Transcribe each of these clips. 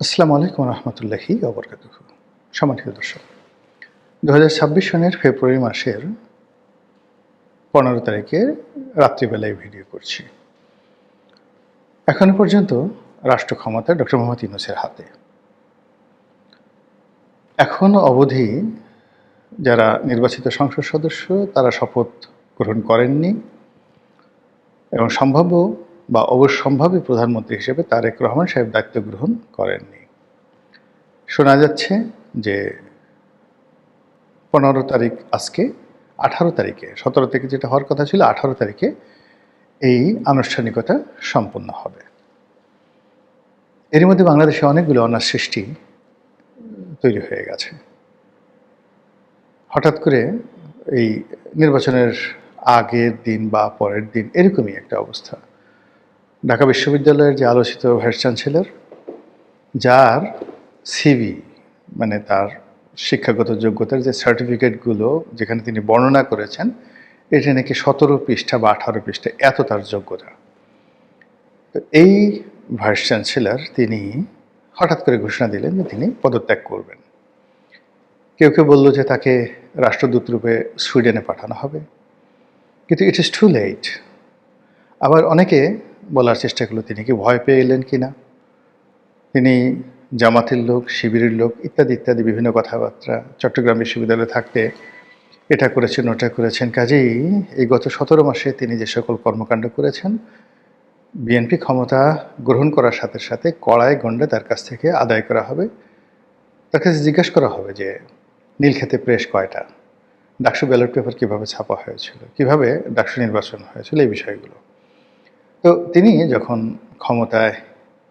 আসসালামু আলাইকুম রহমতুল্লাহি অবরকাত সম্মানিত দর্শক দু হাজার ছাব্বিশ সনের ফেব্রুয়ারি মাসের পনেরো তারিখে রাত্রিবেলায় ভিডিও করছি। এখনও পর্যন্ত রাষ্ট্র ক্ষমতা ডক্টর মোহাম্মদ ইউনুসের হাতে। এখনও অবধি যারা নির্বাচিত সংসদ সদস্য, তারা শপথ গ্রহণ করেননি এবং সম্ভাব্য বা অবশ্যম্ভাবী প্রধানমন্ত্রী হিসেবে তারেক রহমান সাহেব দায়িত্ব গ্রহণ করেননি। শোনা যাচ্ছে যে পনেরো তারিখ আজকে, আঠারো তারিখে, সতেরো থেকে যেটা হওয়ার কথা ছিল, আঠারো তারিখে এই আনুষ্ঠানিকতা সম্পন্ন হবে। এর মধ্যে বাংলাদেশে অনেকগুলো অনার সৃষ্টি তৈরি হয়ে গেছে। হঠাৎ করে এই নির্বাচনের আগের দিন বা পরের দিন এরকমই একটা অবস্থা। ঢাকা বিশ্ববিদ্যালয়ের যে আলোচিত ভাইস চ্যান্সেলর, যার সিভি মানে তার শিক্ষাগত যোগ্যতার যে সার্টিফিকেটগুলো যেখানে তিনি বর্ণনা করেছেন, এটা নাকি সতেরো পৃষ্ঠা বা আঠারো পৃষ্ঠা, এত তার যোগ্যতা। তো এই ভাইস চ্যান্সেলর তিনি হঠাৎ করে ঘোষণা দিলেন যে তিনি পদত্যাগ করবেন। কেউ কেউ বলল যে তাকে রাষ্ট্রদূত রূপে সুইডেনে পাঠানো হবে। কিন্তু ইট ইজ টু লেট আবার অনেকে বলার চেষ্টা করল, তিনি কি ভয় পেয়ে এলেন কি না? তিনি জামাতের লোক, শিবিরের লোক, ইত্যাদি ইত্যাদি বিভিন্ন কথাবার্তা চট্টগ্রাম বিশ্ববিদ্যালয়ে থাকতে এটা করেছেন, ওটা করেছেন। কাজেই এই গত সতেরো মাসে তিনি যে সকল কর্মকাণ্ড করেছেন, বিএনপি ক্ষমতা গ্রহণ করার সাথে সাথে কড়ায় গণ্ডে তার কাছ থেকে আদায় করা হবে। তার কাছে জিজ্ঞাসা করা হবে যে, নীলক্ষেতে প্রেস কয়টা? ডাকসু ব্যালট পেপার কীভাবে ছাপা হয়েছিল? কীভাবে ডাকসু নির্বাচন হয়েছিল? এই বিষয়গুলো। তো তিনি যখন ক্ষমতায়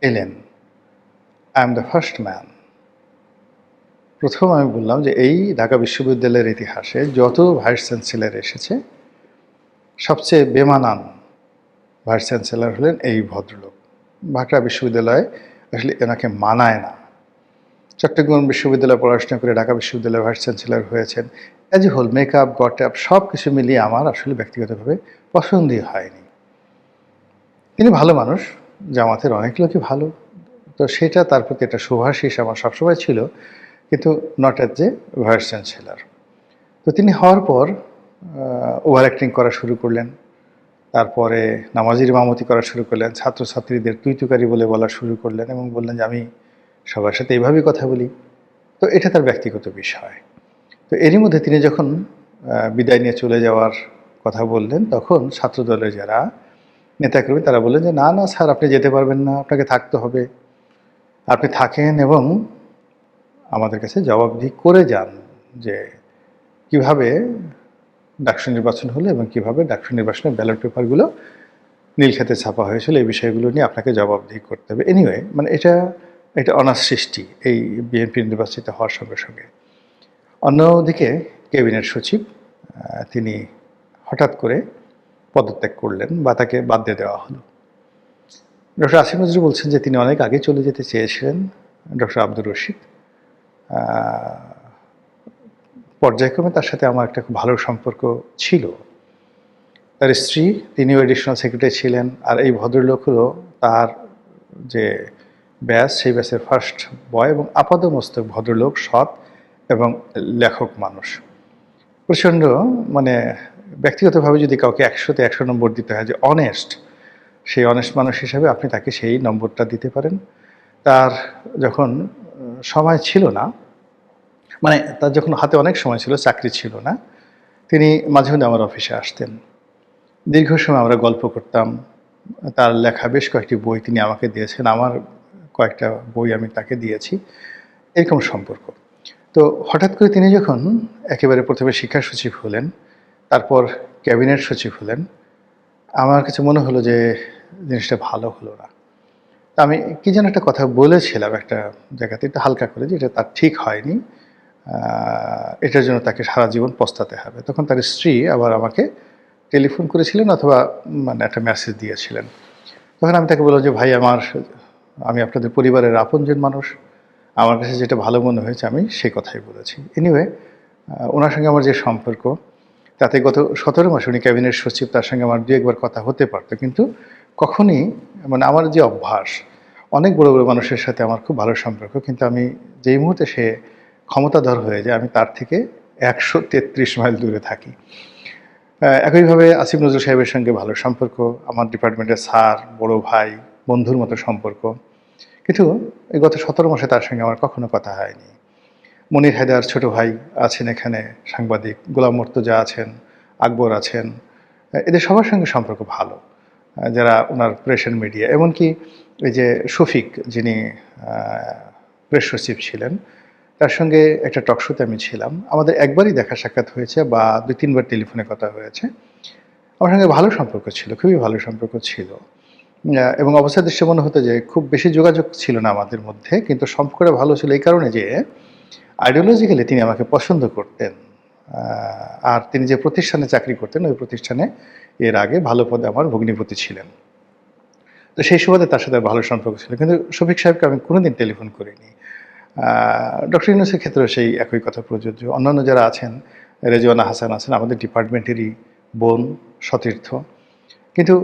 এলেন I am the first man প্রথম আমি বললাম যে এই ঢাকা বিশ্ববিদ্যালয়ের ইতিহাসে যত ভাইস চ্যান্সেলর এসেছে, সবচেয়ে বেমানান ভাইস চ্যান্সেলর হলেন এই ভদ্রলোক। ঢাকা বিশ্ববিদ্যালয়ে আসলে এনাকে মানায় না। চট্টগ্রাম বিশ্ববিদ্যালয়ে পড়াশোনা করে ঢাকা বিশ্ববিদ্যালয়ের ভাইস চ্যান্সেলার হয়েছেন। As a whole makeup got up সব কিছু মিলিয়ে আমার আসলে ব্যক্তিগতভাবে পছন্দই হয়নি। তিনি ভালো মানুষ, জামাতের অনেক লোকই ভালো। তো সেটা তার প্রতি একটা সুভাষিস আমার সবসময় ছিল, কিন্তু নট অ্যাট যে ভাইস চ্যান্সেলার তো তিনি হওয়ার পর ওভার অ্যাক্টিং করা শুরু করলেন। তারপরে নামাজির মামতি করা শুরু করলেন, ছাত্রছাত্রীদের তুইতুকারি বলে বলা শুরু করলেন এবং বললেন যে, আমি সবার সাথে এইভাবেই কথা বলি। তো এটা তার ব্যক্তিগত বিষয়। তো এরই মধ্যে তিনি যখন বিদায় নিয়ে চলে যাওয়ার কথা বললেন, তখন ছাত্রদলের যারা নেতাকর্মী তারা বললেন যে, না না, স্যার, আপনি যেতে পারবেন না, আপনাকে থাকতে হবে। আপনি থাকেন এবং আমাদের কাছে জবাবদিহি করে যান যে, কীভাবে ডাকসু নির্বাচন হলো এবং কীভাবে ডাকসু নির্বাচনের ব্যালট পেপারগুলো নীলক্ষেতে ছাপা হয়েছিল, এই বিষয়গুলো নিয়ে আপনাকে জবাবদিহি করতে হবে। এনিওয়ে মানে এটা এটা অনার সৃষ্টি এই বিএনপি নির্বাচিত হওয়ার সঙ্গে সঙ্গে। অন্যদিকে ক্যাবিনেট সচিব তিনি হঠাৎ করে পদত্যাগ করলেন বা তাকে বাদ দিয়ে দেওয়া হলো। ডক্টর আসিফ নজরুল বলছেন যে তিনি অনেক আগে চলে যেতে চেয়েছিলেন ডক্টর আব্দুর রশিদ। পর্যায়ক্রমে তার সাথে আমার একটা খুব ভালো সম্পর্ক ছিল। তার স্ত্রী, তিনিও এডিশনাল সেক্রেটারি ছিলেন আর এই ভদ্রলোক হলো তার যে ব্যাস, সেই ব্যাসের ফার্স্ট বয় এবং আপাদমস্তক ভদ্রলোক, সৎ এবং লেখক মানুষ। প্রচণ্ড মানে ব্যক্তিগতভাবে যদি কাউকে একশোতে একশো নম্বর দিতে হয় যে অনেস্ট সেই অনেস্ট মানুষ হিসাবে আপনি তাকে সেই নম্বরটা দিতে পারেন। তার যখন সময় ছিল না মানে তার যখন হাতে অনেক সময় ছিল, চাকরি ছিল না, তিনি মাঝে মধ্যে আমার অফিসে আসতেন। দীর্ঘ সময় আমরা গল্প করতাম। তার লেখা বেশ কয়েকটি বই তিনি আমাকে দিয়েছেন। আমার কয়েকটা বই আমি তাকে দিয়েছি। এরকম সম্পর্ক। তো হঠাৎ করে তিনি যখন একেবারে প্রথমে শিক্ষা সচিব হলেন তারপর ক্যাবিনেট সচিব হলেন। আমার কাছে মনে হলো যে জিনিসটা ভালো হলো না। আমি কী যেন একটা কথা বলেছিলাম একটা জায়গাতে, একটু হালকা করে, যে এটা তার ঠিক হয়নি। এটার জন্য তাকে সারা জীবন পস্তাতে হবে। তখন তার স্ত্রী আবার আমাকে টেলিফোন করেছিলেন অথবা মানে একটা মেসেজ দিয়েছিলেন। তখন আমি তাকে বললাম যে, ভাই, আমার, আমি আপনাদের পরিবারের আপনজন মানুষ। আমার কাছে যেটা ভালো মনে হয়েছে, আমি সেই কথাই বলেছি। এনিওয়ে ওনার সঙ্গে আমার যে সম্পর্ক তাতে গত সতেরো মাসে উনি ক্যাবিনেট সচিব, তার সঙ্গে আমার দু একবার কথা হতে পারতো। কিন্তু কখনই মানে আমার যে অভ্যাস, অনেক বড় বড় মানুষের সাথে আমার খুব ভালো সম্পর্ক, কিন্তু আমি যেই মুহূর্তে সে ক্ষমতাধর হয়ে যায়, আমি তার থেকে একশো তেত্রিশ মাইল দূরে থাকি। একইভাবে আসিফ নজরুল সাহেবের সঙ্গে ভালো সম্পর্ক, আমার ডিপার্টমেন্টের স্যার, বড় ভাই, বন্ধুর মতো সম্পর্ক। কিন্তু এই গত সতেরো মাসে তার সঙ্গে আমার কখনো কথা হয়নি। মনির হায়দার ছোট ভাই আছেন এখানে, সাংবাদিক। গোলাম মর্তজা আছেন, আকবর আছেন। এদের সবার সঙ্গে সম্পর্ক ভালো, যারা ওনার অ্যান্ড মিডিয়া এমনকি এই যে শফিক যিনি প্রেস সচিব ছিলেন, তার সঙ্গে একটা টকশোতে আমি ছিলাম। আমাদের একবারই দেখা সাক্ষাৎ হয়েছে বা দুই, তিনবার টেলিফোনে কথা হয়েছে। আমার সঙ্গে ভালো সম্পর্ক ছিল, খুবই ভালো সম্পর্ক ছিল। এবং অবস্থা দৃশ্য মনে হতো যে খুব বেশি যোগাযোগ ছিল না আমাদের মধ্যে, কিন্তু সম্পর্কটা ভালো ছিল এই কারণে যে আইডিওলজিক্যালি তিনি আমাকে পছন্দ করতেন। আর তিনি যে প্রতিষ্ঠানে চাকরি করতেন, ওই প্রতিষ্ঠানে এর আগে ভালো পদে আমার ভগ্নিপতি ছিলেন। তো সেই সুবাদে তার সাথে ভালো সম্পর্ক ছিল। কিন্তু শফিক সাহেবকে আমি কোনোদিন টেলিফোন করিনি। ডক্টর ইউনুসের ক্ষেত্রেও সেই একই কথা প্রযোজ্য। অন্যান্য যারা আছেন, রেজওয়ানা হাসান আছেন, আমাদের ডিপার্টমেন্টেরই বোন সতীর্থ। কিন্তু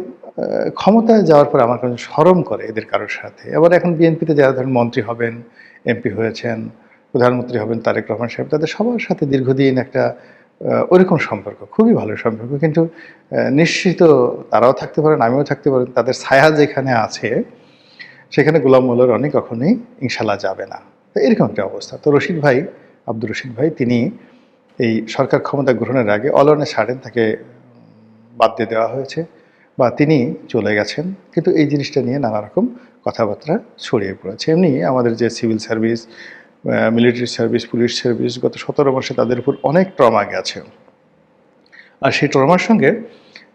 ক্ষমতায় যাওয়ার পর আমার কাছে সরম করে এদের কারোর সাথে। এবার এখন বিএনপিতে যারা ধরেন মন্ত্রী হবেন, এমপি হয়েছেন প্রধানমন্ত্রী হবেন তারেক রহমান সাহেব, তাদের সবার সাথে দীর্ঘদিন একটা ওরকম সম্পর্ক, খুবই ভালো সম্পর্ক। কিন্তু নিশ্চিত তারাও থাকতে পারেন, আমিও থাকতে পারেন, তাদের ছায়া যেখানে আছে, সেখানে গোলাম মোল্লার অনেক কখনোই ইনশাল্লাহ যাবে না। এরকম একটা অবস্থা। তো রশিদ ভাই, আব্দুর রশিদ ভাই, তিনি এই সরকার ক্ষমতা গ্রহণের আগে অলনে ছাড়েন তাকে বাদ দিয়ে দেওয়া হয়েছে, বা তিনি চলে গেছেন। কিন্তু এই জিনিসটা নিয়ে নানা রকম কথাবার্তা ছড়িয়ে পড়েছে। এমনি আমাদের যে civil service military service police service গত সতেরো মাসে তাদের উপর অনেক ট্রমা গেছে। আর সেই ট্রমার সঙ্গে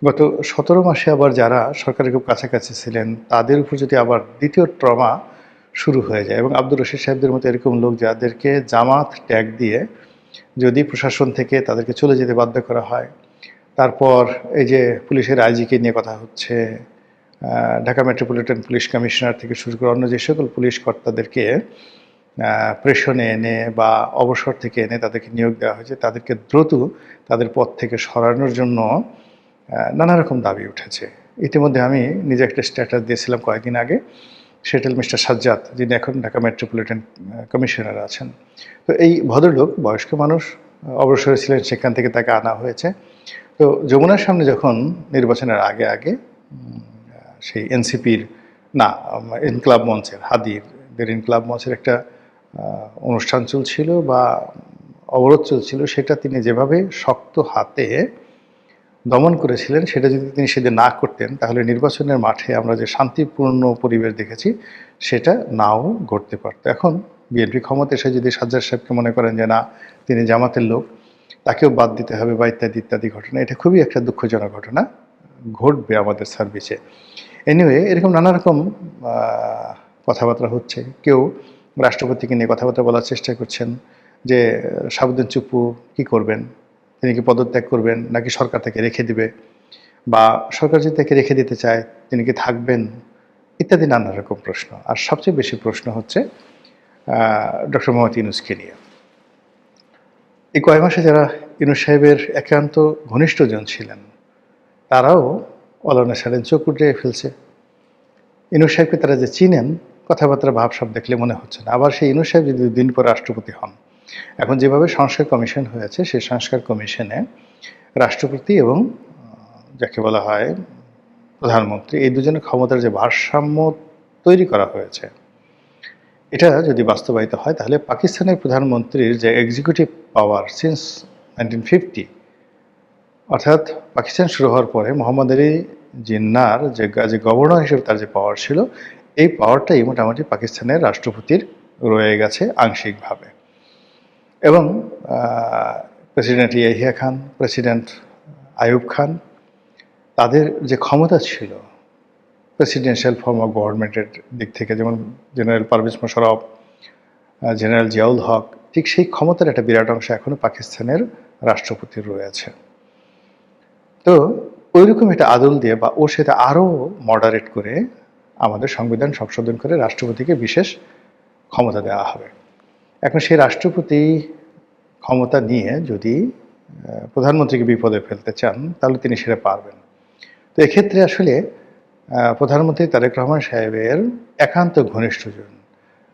গত সতেরো মাসে আবার যারা সরকারের খুব কাছাকাছি ছিলেন, তাদের উপর যদি আবার দ্বিতীয় ট্রমা শুরু হয়ে যায় এবং আব্দুর রশিদ সাহেবদের মতো এরকম লোক যাদেরকে জামাত ট্যাগ দিয়ে যদি প্রশাসন থেকে তাদেরকে চলে যেতে বাধ্য করা হয়, তারপর এই যে পুলিশের আইজিকে নিয়ে কথা হচ্ছে ঢাকা মেট্রোপলিটন পুলিশ কমিশনার থেকে শুরু করে অন্য যে সকল পুলিশ কর্তাদেরকে প্রেষণে এনে বা অবসর থেকে এনে তাদেরকে নিয়োগ দেওয়া হয়েছে, তাদেরকে দ্রুত তাদের পদ থেকে সরানোর জন্য নানা রকম দাবি উঠেছে। ইতিমধ্যে আমি নিজে একটা স্ট্যাটাস দিয়েছিলাম কয়েকদিন আগে সেটেল মিস্টার সাজ্জাদ, যিনি এখন ঢাকা মেট্রোপলিটন কমিশনার আছেন। তো এই ভদ্রলোক, বয়স্ক মানুষ, অবসরে ছিলেন, সেখান থেকে তাকে আনা হয়েছে। তো যমুনার সামনে যখন নির্বাচনের আগে আগে সেই এনসিপির, না ইনকলাব মঞ্চের হাদিরদের ইনকলাব মঞ্চের একটা অনুষ্ঠান চলছিল বা অবরোধ চলছিল, সেটা তিনি যেভাবে শক্ত হাতে দমন করেছিলেন, সেটা যদি তিনি সেদিন না করতেন, তাহলে নির্বাচনের মাঠে আমরা যে শান্তিপূর্ণ পরিবেশ দেখেছি, সেটা নাও ঘটতে পারতো। এখন বিএনপি ক্ষমতা এসে যদি সাজ্জাদ সাহেবকে মনে করেন যে না, তিনি জামাতের লোক, তাকেও বাদ দিতে হবে বা ইত্যাদি ইত্যাদি ঘটনা, এটা খুবই একটা দুঃখজনক ঘটনা ঘটবে আমাদের সার্ভিসে। এনিওয়ে এরকম নানা রকম কথাবার্তা হচ্ছে। কেউ রাষ্ট্রপতিকে নিয়ে কথাবার্তা বলার চেষ্টা করছেন যে, সাবুদ্দিন চুপ্পু কি করবেন? তিনি কি পদত্যাগ করবেন নাকি সরকার থেকে রেখে দিবে? বা সরকার যদি তাকে রেখে দিতে চায়, তিনি কি থাকবেন? ইত্যাদি নানা রকম প্রশ্ন। আর সবচেয়ে বেশি প্রশ্ন হচ্ছে ডক্টর মোহাম্মদ ইউনুসকে নিয়ে। এই কয় মাসে যারা ইউনুস সাহেবের একান্ত ঘনিষ্ঠজন ছিলেন, তারাও অলনে সারেন চোখ উঠে ফেলছে। ইনুস সাহেবকে তারা যে চিনেন কথাবার্তা ভাবসাব দেখলে মনে হচ্ছে না। আবার সেই ইনুস সাহেব যদি দিন পর রাষ্ট্রপতি হন, এখন যেভাবে সংস্কার কমিশন হয়েছে, সেই সংস্কার কমিশনে রাষ্ট্রপতি এবং যাকে বলা হয় প্রধানমন্ত্রী, এই দুজনের ক্ষমতার যে ভারসাম্য তৈরি করা হয়েছে, এটা যদি বাস্তবায়িত হয়, তাহলে পাকিস্তানের প্রধানমন্ত্রীর যে executive power since nineteen fifty অর্থাৎ পাকিস্তান শুরু হওয়ার পরে মোহাম্মদ আলী জিন্নার যে গভর্নর হিসেবে তার যে পাওয়ার ছিল এই পাওয়ারটাই মোটামুটি পাকিস্তানের রাষ্ট্রপতির রয়ে গেছে আংশিকভাবে। এবং প্রেসিডেন্ট ইয়াহিয়া খান প্রেসিডেন্ট আয়ুব খান, তাদের যে ক্ষমতা ছিল প্রেসিডেন্সিয়াল ফর্ম অফ গভর্নমেন্টের দিক থেকে, যেমন জেনারেল পারভেজ মোশারফ জেনারেল জিয়াউল হক ঠিক সেই ক্ষমতার একটা বিরাট অংশ এখনও পাকিস্তানের রাষ্ট্রপতির রয়েছে। তো ওইরকম একটা আদল দিয়ে বা ওর সাথে আরও মডারেট করে আমাদের সংবিধান সংশোধন করে রাষ্ট্রপতিকে বিশেষ ক্ষমতা দেওয়া হবে। এখন সেই রাষ্ট্রপতি ক্ষমতা নিয়ে যদি প্রধানমন্ত্রীকে বিপদে ফেলতে চান, তাহলে তিনি সেটা পারবেন। তো এক্ষেত্রে আসলে প্রধানমন্ত্রী তারেক রহমান সাহেবের একান্ত ঘনিষ্ঠজন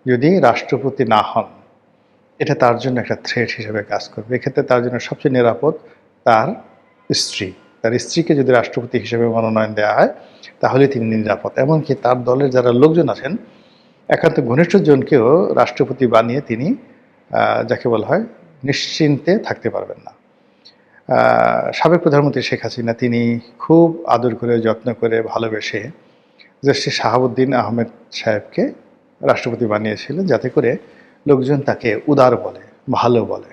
যদি রাষ্ট্রপতি না হন, এটা তার জন্য একটা থ্রেট হিসেবে কাজ করবে। এক্ষেত্রে তার জন্য সবচেয়ে নিরাপদ তার স্ত্রী। তার স্ত্রীকে যদি রাষ্ট্রপতি হিসেবে মনোনয়ন দেওয়া হয় তাহলে তিনি নিরাপদ। এমনকি তার দলের যারা লোকজন আছেন, একান্ত ঘনিষ্ঠজনকেও রাষ্ট্রপতি বানিয়ে তিনি যাকে বলা হয়, নিশ্চিন্তে থাকতে পারবেন না। সাবেক প্রধানমন্ত্রী শেখ হাসিনা তিনি খুব আদর করে, যত্ন করে ভালোবেসে জস্টিস শাহাবুদ্দিন আহমেদ সাহেবকে রাষ্ট্রপতি বানিয়েছিলেন, যাতে করে লোকজন তাকে উদার বলে, ভালো বলে।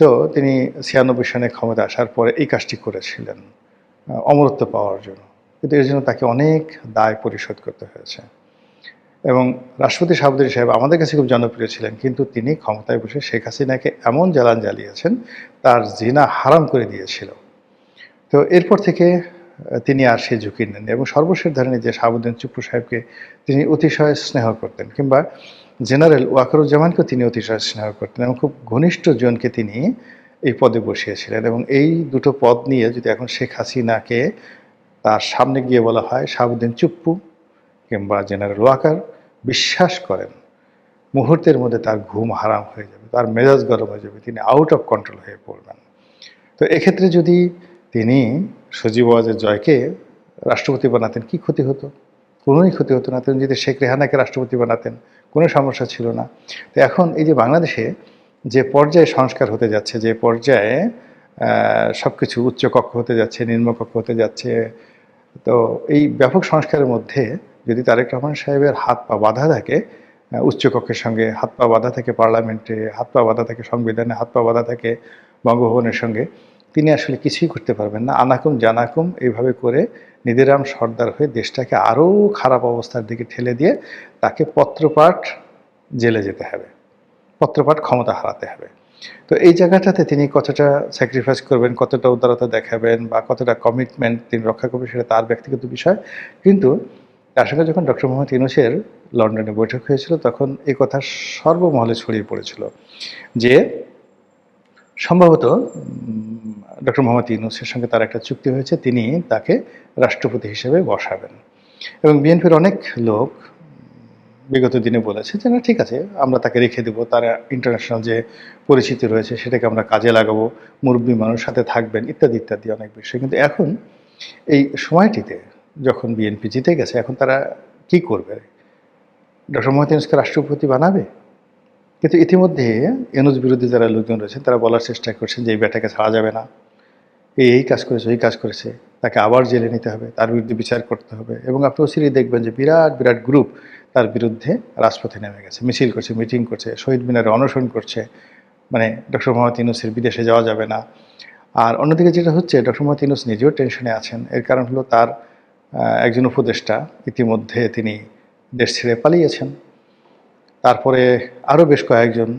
তো তিনি ছিয়ানব্বই সনে ক্ষমতা আসার পরে এই কাজটি করেছিলেন অমরত্ব পাওয়ার জন্য। কিন্তু এর জন্য তাকে অনেক দায় পরিশোধ করতে হয়েছে। এবং রাষ্ট্রপতি শাহাবুদ্দিন সাহেব আমাদের কাছে খুব জনপ্রিয় ছিলেন, কিন্তু তিনি ক্ষমতায় বসে শেখ হাসিনাকে এমন জ্বালান জ্বালিয়েছেন, তার জিনা হারাম করে দিয়েছিল। তো এরপর থেকে তিনি আর সে ঝুঁকি নেন এবং সর্বশেষ ধরেন যে শাহাবুদ্দিন চুপ্পু সাহেবকে তিনি অতিশয় স্নেহ করতেন কিংবা জেনারেল ওয়াকারুজ্জামানকেও তিনি অতিশয় স্নেহ করতেন এবং খুব ঘনিষ্ঠ জনকে তিনি এই পদে বসিয়েছিলেন এবং এই দুটো পদ নিয়ে যদি এখন শেখ হাসিনাকে তার সামনে গিয়ে বলা হয় শাহাবুদ্দিন চুপ্পু কিংবা জেনারেল ওয়াকার, বিশ্বাস করেন, মুহূর্তের মধ্যে তার ঘুম হারাম হয়ে যাবে, তার মেজাজ গরম হয়ে যাবে, তিনি আউট অফ কন্ট্রোল হয়ে পড়বেন। তো এক্ষেত্রে যদি তিনি সজীব ওয়াজের জয়কে রাষ্ট্রপতি বানাতেন, কি ক্ষতি হতো? কোনোই ক্ষতি হতো না। তিনি যদি শেখ রেহানাকে রাষ্ট্রপতি বানাতেন কোনো সমস্যা ছিল না। তো এখন এই যে বাংলাদেশে যে পর্যায়ে সংস্কার হতে যাচ্ছে, যে পর্যায়ে সব কিছু উচ্চকক্ষ হতে যাচ্ছে, নিম্নকক্ষ হতে যাচ্ছে, তো এই ব্যাপক সংস্কারের মধ্যে যদি তারেক রহমান সাহেবের হাত পা বাঁধা থাকে উচ্চকক্ষের সঙ্গে, হাত পা বাঁধা থাকে পার্লামেন্টে, হাত পা বাঁধা থাকে সংবিধানে, হাত পা বাঁধা থাকে বঙ্গভবনের সঙ্গে তিনি আসলে কিছুই করতে পারবেন না। আনাকুম জানাকুম এইভাবে করে নিধিরাম সর্দার হয়ে দেশটাকে আরও খারাপ অবস্থার দিকে ঠেলে দিয়ে তাকে পত্রপাঠ জেলে যেতে হবে। পত্রপাঠ ক্ষমতা হারাতে হবে। তো এই জায়গাটাতে তিনি কতটা স্যাক্রিফাইস করবেন, কতটা উদারতা দেখাবেন বা কতটা কমিটমেন্ট তিনি রক্ষা করবেন সেটা তার ব্যক্তিগত বিষয়। কিন্তু তার সঙ্গে যখন ডক্টর মোহাম্মদ ইউনুসের লন্ডনে বৈঠক হয়েছিল তখন এই কথা সর্বমহলে ছড়িয়ে পড়েছিল যে সম্ভবত ডক্টর মোহাম্মদ ইউনুসের সঙ্গে তার একটা চুক্তি হয়েছে, তিনি তাকে রাষ্ট্রপতি হিসেবে বসাবেন। এবং বিএনপির অনেক লোক বিগত দিনে বলেছে যে, না, ঠিক আছে, আমরা তাকে রেখে দেবো, তার ইন্টারন্যাশনাল যে পরিচিতি রয়েছে সেটাকে আমরা কাজে লাগাবো, মুরব্বী মানুষ সাথে থাকবেন, ইত্যাদি ইত্যাদি অনেক বিষয়। কিন্তু এখন এই সময়টিতে যখন বিএনপি জিতে গেছে, এখন তারা কি করবে? ডক্টর মোহাম্মদ ইউনুসকে রাষ্ট্রপতি বানাবে? কিন্তু ইতিমধ্যে এনুজ বিরোধী যারা লোকজন রয়েছেন তারা বলার চেষ্টা করছেন যে, এই ব্যাটাকে ছাড়া যাবে না। এই এই কাজ করেছে ওই কাজ করেছে। তাকে আবার জেলে নিতে হবে, তার বিরুদ্ধে বিচার করতে হবে এবং আপনি অচিরেই দেখবেন যে বিরাট বিরাট গ্রুপ তার বিরুদ্ধে রাজপথে নেমে গেছে, মিছিল করছে মিটিং করছে, শহীদ মিনারে অনশন করছে। মানে ডক্টর মোহাম্মদ ইউনুসের বিদেশে যাওয়া যাবে না। আর অন্যদিকে যেটা হচ্ছে ডক্টর মোহাম্মদ ইউনুস নিজেও টেনশনে আছেন। এর কারণ হলো তার একজন উপদেষ্টা ইতিমধ্যে তিনি দেশ ছেড়ে পালিয়েছেন। তারপরে আরও বেশ কয়েকজন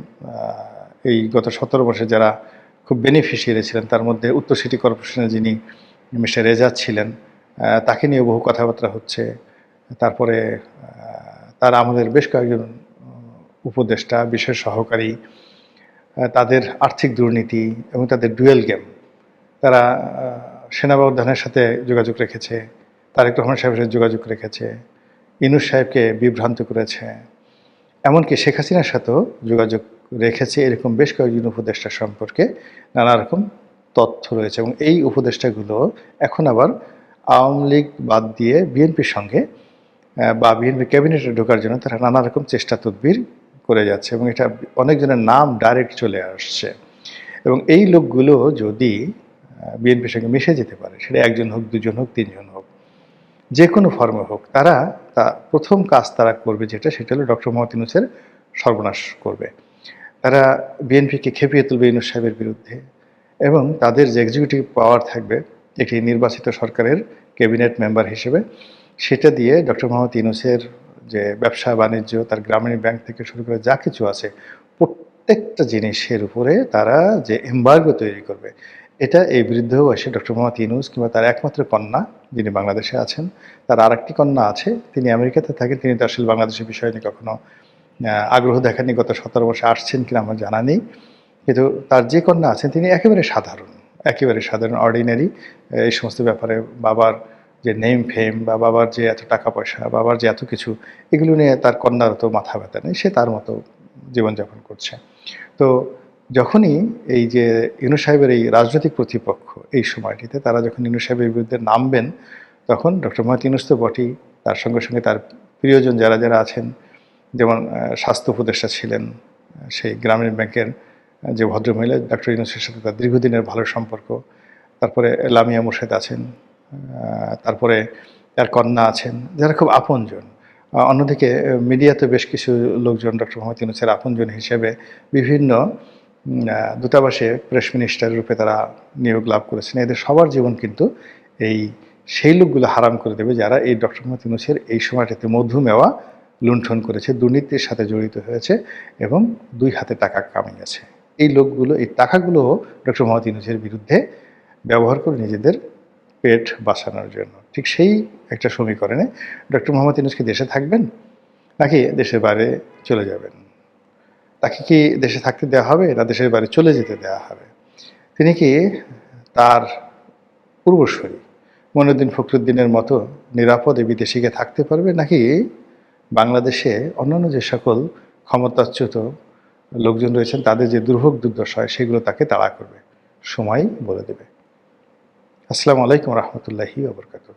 এই গত সতেরো বছরে যারা খুব বেনিফিশিয়ারি ছিলেন। তার মধ্যে উত্তর সিটি কর্পোরেশনের যিনি মিস্টার রেজাজ ছিলেন তাকে নিয়ে বহু কথাবার্তা হচ্ছে। তারপরে তার আমাদের বেশ কয়েকজন উপদেষ্টা বিশেষ সহকারী তাদের আর্থিক দুর্নীতি এবং তাদের ডুয়েল গেম তারা আহ, সেনা ব্যবধানের সাথে যোগাযোগ রেখেছে। তারেক রহমান সাহেবের সাথে যোগাযোগ রেখেছে। ইনুস সাহেবকে বিভ্রান্ত করেছে। এমনকি শেখ হাসিনার সাথেও যোগাযোগ রেখেছে এরকম বেশ কয়েকজন উপদেষ্টা সম্পর্কে নানা রকম তথ্য রয়েছে এবং এই উপদেষ্টাগুলো এখন আবার আওয়ামী লীগ বাদ দিয়ে বিএনপির সঙ্গে বা বিএনপি ক্যাবিনেটে ঢোকার জন্য তারা নানা রকম চেষ্টা তদবির করে যাচ্ছে এবং এটা অনেকজনের নাম ডাইরেক্ট চলে আসছে। এবং এই লোকগুলো যদি বিএনপির সঙ্গে মিশে যেতে পারে, সেটা একজন হোক, দুজন হোক, তিনজন হোক, যে কোনো ফর্মে হোক, তারা তা প্রথম কাজ তারা করবে যেটা, সেটা হলো ডক্টর মোহাম্মদ সর্বনাশ করবে। তারা বিএনপিকে খেপিয়ে তুলবে ইউনুস সাহেবের বিরুদ্ধে এবং তাদের যে এক্সিকিউটিভ পাওয়ার থাকবে একটি নির্বাচিত সরকারের ক্যাবিনেট মেম্বার হিসেবে, সেটা দিয়ে ডক্টর মোহাম্মদ ইউনুসের যে ব্যবসা বাণিজ্য, তার গ্রামীণ ব্যাংক থেকে শুরু করে যা কিছু আছে, প্রত্যেকটা জিনিসের উপরে তারা যে এম্বার্গো তৈরি করবে, এটা এই বৃদ্ধ বয়সে ডক্টর মোহাম্মদ ইউনুস কিংবা তার একমাত্র কন্যা যিনি বাংলাদেশে আছেন, তার আরেকটি কন্যা আছে, তিনি আমেরিকাতে থাকেন, তিনি তো আসলে বাংলাদেশের বিষয় নিয়ে কখনো আগ্রহ দেখাননি গত সতেরো বছর আসছেন কিনা আমার জানা নেই। কিন্তু তার যে কন্যা আছেন, তিনি একেবারে সাধারণ একেবারে সাধারণ অর্ডিনারি এই সমস্ত ব্যাপারে বাবার যে নেম ফেম বা বাবার যে এত টাকা পয়সা, বাবার যে এত কিছু, এগুলো নিয়ে তার কন্যার তো মাথা ব্যথা নেই, সে তার মতো জীবনযাপন করছে। তো যখনই এই যে ইনু সাহেবের এই রাজনৈতিক প্রতিপক্ষ এই সময়টিতে, তারা যখন ইনু সাহেবের বিরুদ্ধে নামবেন, তখন ডক্টর মোহাম্মদ ইউনুস তো বটেই, তার সঙ্গে সঙ্গে তার প্রিয়জন যারা যারা আছেন যেমন স্বাস্থ্য উপদেষ্টা ছিলেন, সেই গ্রামীণ ব্যাংকের যে ভদ্রমহিলা ডক্টর ইউনুসের সাথে তার দীর্ঘদিনের ভালো সম্পর্ক, তারপরে লামিয়া মুর্শেদ আছেন তারপরে তার কন্যা আছেন, যারা খুব আপনজন। অন্যদিকে মিডিয়াতে বেশ কিছু লোকজন ডক্টর মোহাম্মদ ইউনুসের আপনজন হিসেবে বিভিন্ন দূতাবাসে প্রেস মিনিস্টার রূপে তারা নিয়োগ লাভ করেছেন। এদের সবার জীবন কিন্তু এই, সেই লোকগুলো হারাম করে দেবে যারা এই ডক্টর মোহাম্মদ ইউনুসের এই সময়টাতে মধুমেওয়া লুণ্ঠন করেছে, দুর্নীতির সাথে জড়িত হয়েছে এবং দুই হাতে টাকা কামিয়েছে। এই লোকগুলো, এই টাকাগুলো ডক্টর মোহাম্মদ ইউনুসের বিরুদ্ধে ব্যবহার করে নিজেদের পেট বাঁচানোর জন্য। ঠিক সেই একটা সমীকরণে ডক্টর মোহাম্মদ ইউনুস কি দেশে থাকবেন? নাকি দেশের বাইরে চলে যাবেন? তাকে কি দেশে থাকতে দেওয়া হবে না দেশের বাইরে চলে যেতে দেওয়া হবে? তিনি কি তার পূর্বসূরি মনুদ্দিন ফখরুদ্দিনের মতো নিরাপদে বিদেশিকে থাকতে পারবে? নাকি বাংলাদেশে অন্যান্য যে সকল ক্ষমতাচ্যুত লোকজন রয়েছেন, তাদের যে দুর্ভোগ দুর্দশা হয়, সেগুলো তাকে তাড়া করবে, সময় বলে দেবে। আসসালামু আলাইকুম রহমতুল্লাহি ওবরকাতুহ